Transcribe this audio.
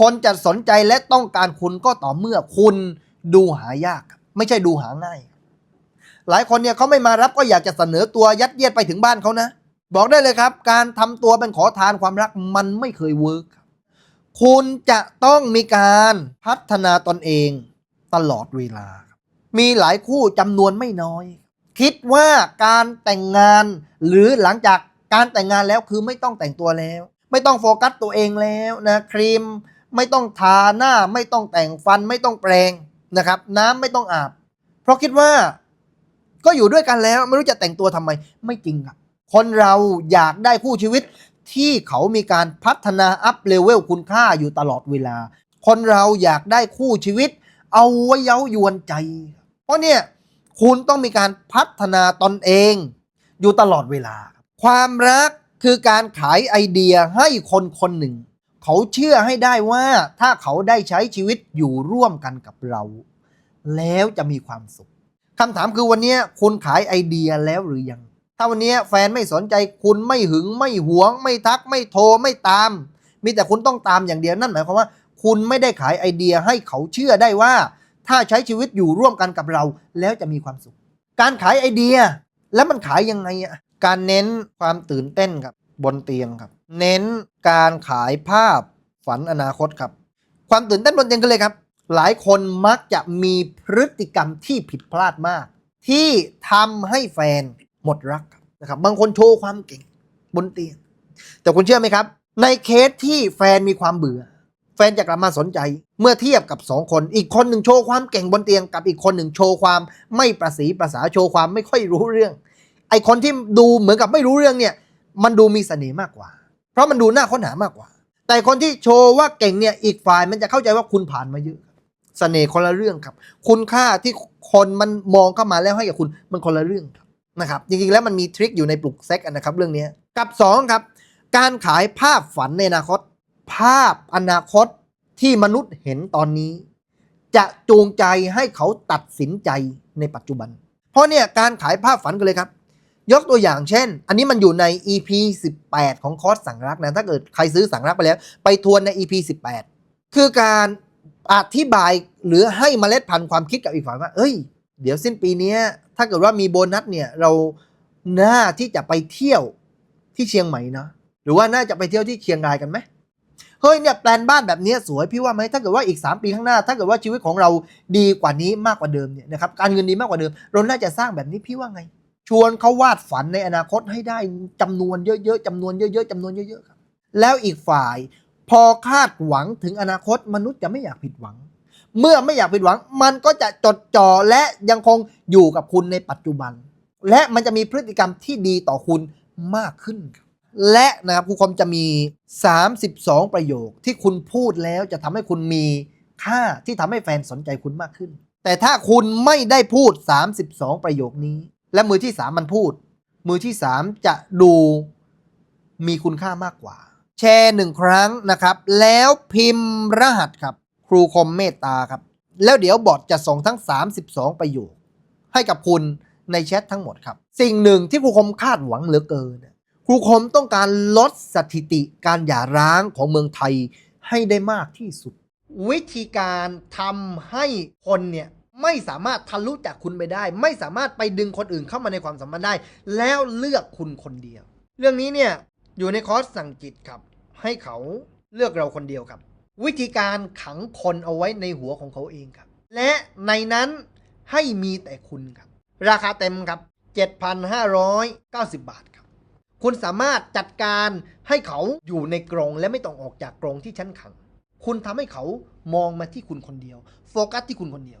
คนจะสนใจและต้องการคุณก็ต่อเมื่อคุณดูหายาก ไม่ใช่ดูหาง่าย หลายคนเนี่ยเขาไม่มารับก็อยากจะเสนอตัวยัดเยียดไปถึงบ้านเขานะ บอกได้เลยครับ การทำตัวเป็นขอทานความรักมันไม่เคยเวิร์กคุณจะต้องมีการพัฒนาตนเองตลอดเวลา มีหลายคู่จำนวนไม่น้อย คิดว่าการแต่งงานหรือหลังจากการแต่งงานแล้วคือไม่ต้องแต่งตัวแล้ว ไม่ต้องโฟกัสตัวเองแล้วนะครีม ไม่ต้องทาหน้าไม่ต้องแต่งฟันไม่ต้องแปรงนะครับ น้ำไม่ต้องอาบ เพราะคิดว่า ก็อยู่ด้วยกันแล้ว ไม่รู้จะแต่งตัวทำไม ไม่จริงครับ คนเราอยากได้คู่ชีวิตที่เขามีการพัฒนาอัพเลเวลคุณค่าอยู่ตลอดเวลา คนเราอยากได้คู่ชีวิต เอาไว้เย้ายวนใจ เพราะเนี่ยคุณต้องมีการพัฒนาตนเอง อยู่ตลอดเวลา ความรักคือการขายไอเดียให้คนคนหนึ่ง เขาเชื่อให้ได้ว่าถ้าเขาได้ใช้ชีวิตอยู่ร่วมกันกับเรา แล้วจะมีความสุขคำถามคือวันนี้คุณขายไอเดียแล้วหรือยัง ถ้าวันนี้แฟนไม่สนใจคุณไม่หึงไม่หวง ไม่ทักไม่โทรไม่ตาม มีแต่คุณต้องตามอย่างเดียวนั่นหมายความว่า คุณไม่ได้ขายไอเดียให้เขาเชื่อได้ว่า ถ้าใช้ชีวิตอยู่ร่วมกันกับเรา แล้วจะมีความสุข การขายไอเดียแล้วมันขายยังไงอะการเน้นความตื่นเต้นครับ บนเตียงครับ เน้นการขายภาพฝันอนาคตครับ ความตื่นเต้นบนเตียงกันเลยครับ หลายคนมักจะมีพฤติกรรมที่ผิดพลาดมาก ที่ทำให้แฟนหมดรักนะครับ บางคนโชว์ความเก่งบนเตียง แต่คุณเชื่อไหมครับ ในเคสที่แฟนมีความเบื่อ แฟนจะกลับมาสนใจเมื่อเทียบกับสองคน อีกคนหนึ่งโชว์ความเก่งบนเตียงกับอีกคนหนึ่งโชว์ความไม่ประสีประสาโชว์ความไม่ค่อยรู้เรื่อง ไอคนที่ดูเหมือนกับไม่รู้เรื่องเนี่ย มันดูมีเสน่ห์มากกว่า เพราะมันดูน่าค้นหามากกว่า แต่คนที่โชว์ว่าเก่งเนี่ยอีกฝ่ายมันจะเข้าใจว่าคุณผ่านมาเยอะเสน่ห์คนละเรื่องครับ คุณค่าที่คนมันมองเข้ามาแล้วให้กับคุณมันคนละเรื่องครับนะครับจริงๆแล้วมันมีทริคอยู่ในปลุกเซ็กนะครับเรื่องนี้กับสองครับ การขายภาพฝันในอนาคต ภาพอนาคตที่มนุษย์เห็นตอนนี้ จะจูงใจให้เขาตัดสินใจในปัจจุบัน เพราะเนี่ยการขายภาพฝันกันเลยครับ ยกตัวอย่างเช่น อันนี้มันอยู่ใน EP 18 ของคอร์สสั่งรักนะ ถ้าเกิดใครซื้อสั่งรักไปแล้ว ไปทวนใน EP 18 คือการอธิบายหรือให้เมล็ดพันธุ์ความคิดกับอีกฝ่ายว่า เอ้ย เดี๋ยวสิ้นปีนี้ถ้าเกิดว่ามีโบนัสเนี่ย เราน่าที่จะไปเที่ยวที่เชียงใหม่นะ หรือว่าน่าจะไปเที่ยวที่เชียงรายกันไหมเฮ้ยเนี่ยแปลนบ้านแบบนี้สวยพี่ว่าไหมถ้าเกิดว่าอีก 3 ปีข้างหน้า ถ้าเกิดว่าชีวิตของเราดีกว่านี้มากกว่าเดิมเนี่ยนะครับการเงินดีมากกว่าเดิม เราน่าจะสร้างแบบนี้พี่ว่าไง ชวนเขาวาดฝันในอนาคตให้ได้จำนวนเยอะๆจำนวนเยอะๆจำนวนเยอะๆครับ แล้วอีกฝ่าย พอคาดหวังถึงอนาคตมนุษย์จะไม่อยากผิดหวัง เมื่อไม่อยากผิดหวัง มันก็จะจดจ่อและยังคงอยู่กับคุณในปัจจุบัน และมันจะมีพฤติกรรมที่ดีต่อคุณมากขึ้นครับและนะครับครูคมจะมี 32 ประโยคที่คุณพูดแล้วจะทำให้คุณมีค่าที่ทำให้แฟนสนใจคุณมากขึ้น แต่ถ้าคุณไม่ได้พูด 32 ประโยคนี้ และมือที่3มันพูด มือที่3จะดูมีคุณค่ามากกว่า แชร์หนึ่งครั้งนะครับ แล้วพิมพ์รหัสครับ ครูคมเมตตาครับ แล้วเดี๋ยวบอทจะส่งทั้ง 32 ประโยค ให้กับคุณในแชททั้งหมดครับ สิ่งหนึ่งที่ครูคมคาดหวังเหลือเกินครูคมต้องการลดสถิติการหย่าร้างของเมืองไทยให้ได้มากที่สุด วิธีการทำให้คนเนี่ย ไม่สามารถทะลุจากคุณไปได้ ไม่สามารถไปดึงคนอื่นเข้ามาในความสัมพันธ์ได้ แล้วเลือกคุณคนเดียว เรื่องนี้เนี่ยอยู่ในคอร์สสั่งจิตครับ ให้เขาเลือกเราคนเดียวครับ วิธีการขังคนเอาไว้ในหัวของเขาเองครับ และในนั้นให้มีแต่คุณครับ ราคาเต็มครับ 7,590 บาทครับ คุณสามารถจัดการให้เขาอยู่ในกรงและไม่ต้องออกจากกรงที่ชั้นขัง คุณทำให้เขามองมาที่คุณคนเดียว โฟกัสที่คุณคนเดียว